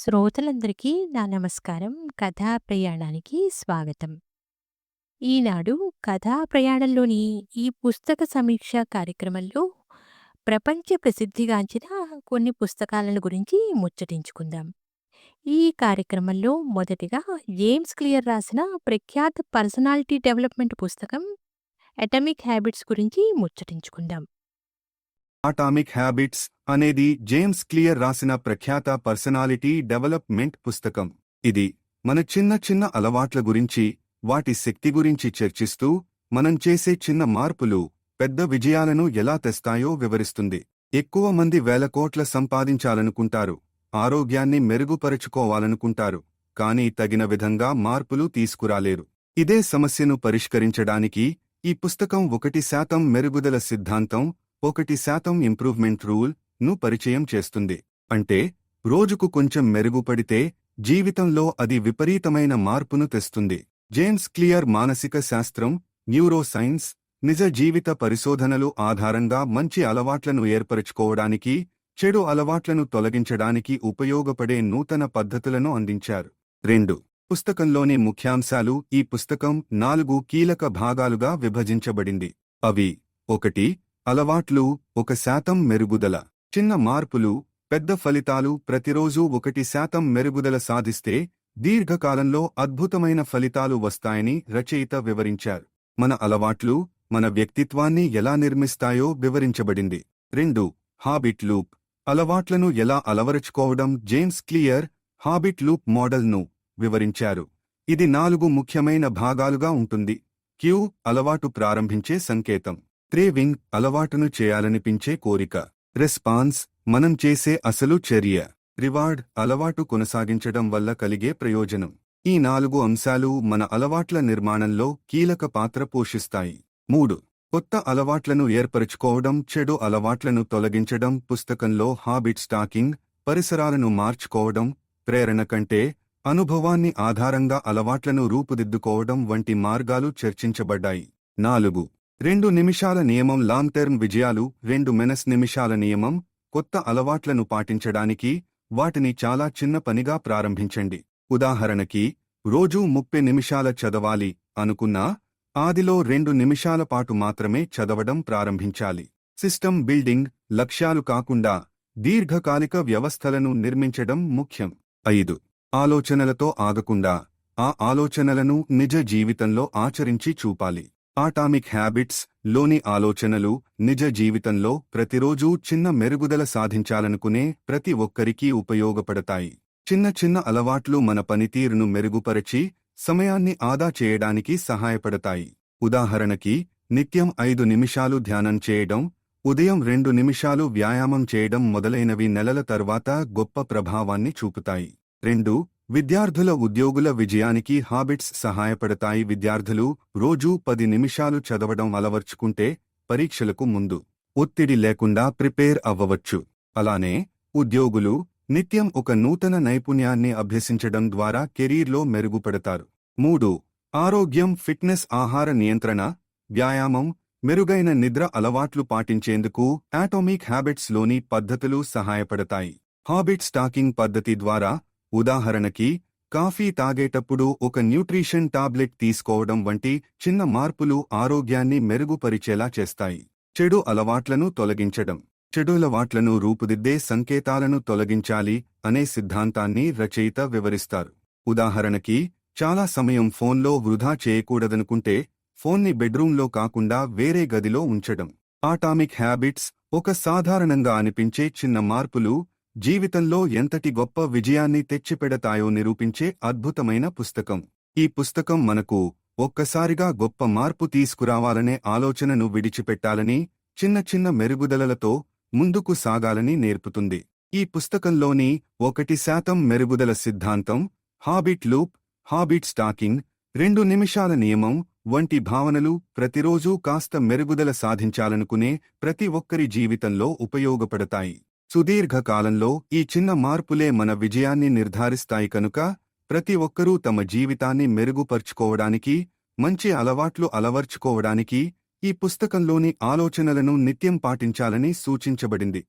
శ్రోతలందరికీ నా నమస్కారం. కథా ప్రయాణానికి స్వాగతం. ఈనాడు కథా ప్రయాణంలోని ఈ పుస్తక సమీక్ష కార్యక్రమంలో ప్రపంచ ప్రసిద్ధిగాంచిన కొన్ని పుస్తకాలను గురించి ముచ్చటించుకుందాం. ఈ కార్యక్రమంలో మొదటిగా జేమ్స్ క్లియర్ రాసిన ప్రఖ్యాత పర్సనాలిటీ డెవలప్‌మెంట్ పుస్తకం 'అటామిక్ హ్యాబిట్స్' గురించి ముచ్చటించుకుందాం. అటామిక్ హ్యాబిట్స్ అనేది జేమ్స్ క్లియర్ రాసిన ప్రఖ్యాత పర్సనాలిటీ డెవలప్మెంట్ పుస్తకం. ఇది మన చిన్న చిన్న అలవాట్ల గురించి వాటి శక్తి గురించి చర్చిస్తూ మనం చేసే చిన్న మార్పులు పెద్ద విజయాలను ఎలా తెస్తాయో వివరిస్తుంది. ఎక్కువ మంది వేల కోట్ల సంపాదించాలనుకుంటారు ఆరోగ్యాన్ని మెరుగుపరుచుకోవాలనుకుంటారు కానీ తగిన విధంగా మార్పులు తీసుకురాలేరు. ఇదే సమస్యను పరిష్కరించడానికి ఈ పుస్తకం ఒకటి శాతం మెరుగుదల సిద్ధాంతం ఒకటి శాతం ఇంప్రూవ్మెంట్ రూల్ను పరిచయం చేస్తుంది. అంటే రోజుకు కొంచెం మెరుగుపడితే జీవితంలో అది విపరీతమైన మార్పును తెస్తుంది. జేమ్స్ క్లియర్ మానసిక శాస్త్రం న్యూరోసైన్స్ నిజ జీవిత పరిశోధనలు ఆధారంగా మంచి అలవాట్లను ఏర్పరచుకోవడానికి చెడు అలవాట్లను తొలగించడానికి ఉపయోగపడే నూతన పద్ధతులను అందించారు. రెండు పుస్తకంలోని ముఖ్యాంశాలు ఈ పుస్తకం నాలుగు కీలక భాగాలుగా విభజించబడింది. అవి ఒకటి అలవాట్లు ఒక శాతం మెరుగుదల. చిన్న మార్పులు పెద్ద ఫలితాలు ప్రతిరోజూ ఒకటి శాతం మెరుగుదల సాధిస్తే దీర్ఘకాలంలో అద్భుతమైన ఫలితాలు వస్తాయని రచయిత వివరించారు. మన అలవాట్లు మన వ్యక్తిత్వాన్ని ఎలా నిర్మిస్తాయో వివరించబడింది. రెండు హాబిట్ లూప్. అలవాట్లను ఎలా అలవరుచుకోవడం జేమ్స్ క్లియర్ హాబిట్ లూప్ మోడల్ను వివరించారు. ఇది నాలుగు ముఖ్యమైన భాగాలుగా ఉంటుంది. క్యూ అలవాటు ప్రారంభించే సంకేతం. క్రేవింగ్ అలవాటును చేయాలనిపించే కోరిక. రెస్పాన్స్ మనం చేసే అసలు చర్య. రివార్డ్ అలవాటు కొనసాగించడం వల్ల కలిగే ప్రయోజనం. ఈ నాలుగు అంశాలు మన అలవాట్ల నిర్మాణంలో కీలక పాత్ర పోషిస్తాయి. మూడు. కొత్త అలవాట్లను ఏర్పరచుకోవడం చెడు అలవాట్లను తొలగించడం పుస్తకంలో హాబిట్ స్టాకింగ్ పరిసరాలను మార్చుకోవడం ప్రేరణ కంటే అనుభవాన్ని ఆధారంగా అలవాట్లను రూపుదిద్దుకోవడం వంటి మార్గాలు చర్చించబడ్డాయి. నాలుగు. రెండు నిమిషాల నియమం లాంగ్ టర్మ్ విజయాలు రెండు మెనస్ నిమిషాల నియమం కొత్త అలవాట్లను పాటించడానికి వాటిని చాలా చిన్న పనిగా ప్రారంభించండి. ఉదాహరణకి రోజూ ముప్పై నిమిషాల చదవాలి అనుకున్నా ఆదిలో రెండు నిమిషాల పాటు మాత్రమే చదవడం ప్రారంభించాలి. సిస్టమ్ బిల్డింగ్ లక్ష్యాలు కాకుండా దీర్ఘకాలిక వ్యవస్థలను నిర్మించడం ముఖ్యం. ఐదు. ఆలోచనలతో ఆగకుండా ఆ ఆలోచనలను నిజ జీవితంలో ఆచరించి చూపాలి. ఆటామిక్ హ్యాబిట్స్లోని ఆలోచనలు నిజ జీవితంలో ప్రతిరోజూ చిన్న మెరుగుదల సాధించాలనుకునే ప్రతి ఒక్కరికీ ఉపయోగపడతాయి. చిన్న చిన్న అలవాట్లు మన పనితీరును మెరుగుపరచి సమయాన్ని ఆదా చేయడానికి సహాయపడతాయి. ఉదాహరణకి నిత్యం ఐదు నిమిషాలు ధ్యానం చేయడం ఉదయం రెండు నిమిషాలు వ్యాయామం చేయడం మొదలైనవి నెలల తర్వాత గొప్ప ప్రభావాన్ని చూపుతాయి. రెండు విద్యార్థుల ఉద్యోగుల విజయానికి హాబిట్స్ సహాయపడతాయి. విద్యార్థులు రోజూ పది నిమిషాలు చదవడం అలవర్చుకుంటే పరీక్షలకు ముందు ఒత్తిడి లేకుండా ప్రిపేర్ అవ్వవచ్చు. అలానే ఉద్యోగులు నిత్యం ఒక నూతన నైపుణ్యాన్ని అభ్యసించడం ద్వారా కెరీర్లో మెరుగుపడతారు. మూడు ఆరోగ్యం ఫిట్నెస్ ఆహార నియంత్రణ వ్యాయామం మెరుగైన నిద్ర అలవాట్లు పాటించేందుకు ఆటోమిక్ హ్యాబిట్స్లోని పద్ధతులు సహాయపడతాయి. హాబిట్ స్టాకింగ్ పద్ధతి ద్వారా ఉదాహరణకి కాఫీ తాగేటప్పుడు ఒక న్యూట్రిషన్ టాబ్లెట్ తీసుకోవడం వంటి చిన్న మార్పులు ఆరోగ్యాన్ని మెరుగుపరిచేలా చేస్తాయి. చెడు అలవాట్లను తొలగించడం. చెడు అలవాట్లను రూపుదిద్దే సంకేతాలను తొలగించాలి అనే సిద్ధాంతాన్ని రచయిత వివరిస్తారు. ఉదాహరణకి చాలా సమయం ఫోన్లో వృధా చేయకూడదనుకుంటే ఫోన్ని బెడ్రూంలో కాకుండా వేరే గదిలో ఉంచడం. ఆటామిక్ హ్యాబిట్స్ ఒక సాధారణంగా అనిపించే చిన్న మార్పులు జీవితంలో ఎంతటి గొప్ప విజయాన్ని తెచ్చిపెడతాయో నిరూపించే అద్భుతమైన పుస్తకం. ఈ పుస్తకం మనకు ఒక్కసారిగా గొప్ప మార్పు తీసుకురావాలనే ఆలోచనను విడిచిపెట్టాలని చిన్న చిన్న మెరుగుదలలతో ముందుకు సాగాలని నేర్పుతుంది. ఈ పుస్తకంలోని ఒకటి శాతం మెరుగుదల సిద్ధాంతం హాబిట్ లూప్ హాబిట్ స్టాకింగ్ రెండు నిమిషాల నియమం వంటి భావనలు ప్రతిరోజూ కాస్త మెరుగుదల సాధించాలనుకునే ప్రతి ఒక్కరి జీవితంలో ఉపయోగపడతాయి. సుదీర్ఘకాలంలో ఈ చిన్న మార్పులే మన విజయాన్ని నిర్ధారిస్తాయి కనుక ప్రతి ఒక్కరూ తమ జీవితాన్ని మెరుగుపరుచుకోవడానికి మంచి అలవాట్లు అలవర్చుకోవడానికి ఈ పుస్తకంలోని ఆలోచనలను నిత్యం పాటించాలని సూచించబడింది.